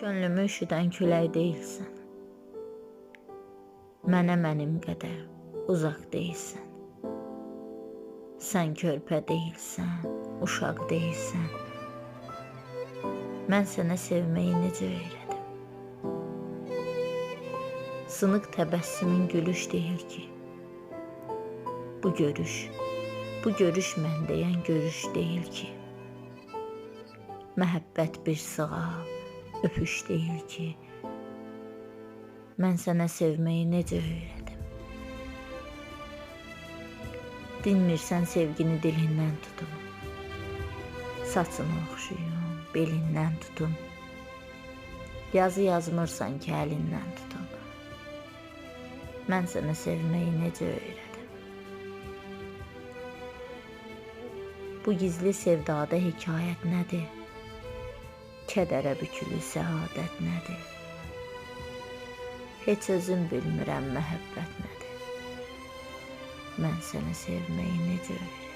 Könlümü üşüdən külək deyilsən. Mənə mənim qədər uzaq deyilsən. Sən körpə deyilsən, uşaq deyilsən. Mən sənə sevməyi necə öyrədim? Sınıq təbəssümün gülüş deyil ki. Bu görüş, bu görüş mən deyən görüş deyil ki. Məhəbbət bir sığal, öpüş deyil ki. Mən sənə sevməyi necə öyrədim? Dinmirsən sevgini dilindən tutum. Saçını oxşuyum, belindən tutum. Yazı yazmırsan ki, əlindən tutum. Mən sənə sevməyi necə öyrədim? Bu gizli sevdada hekayət nədir? Kədərə bükülü səadət nədir? Heç özüm bilmirəm məhəbbət nədir? Mən səni sevməyi necə öyrədim?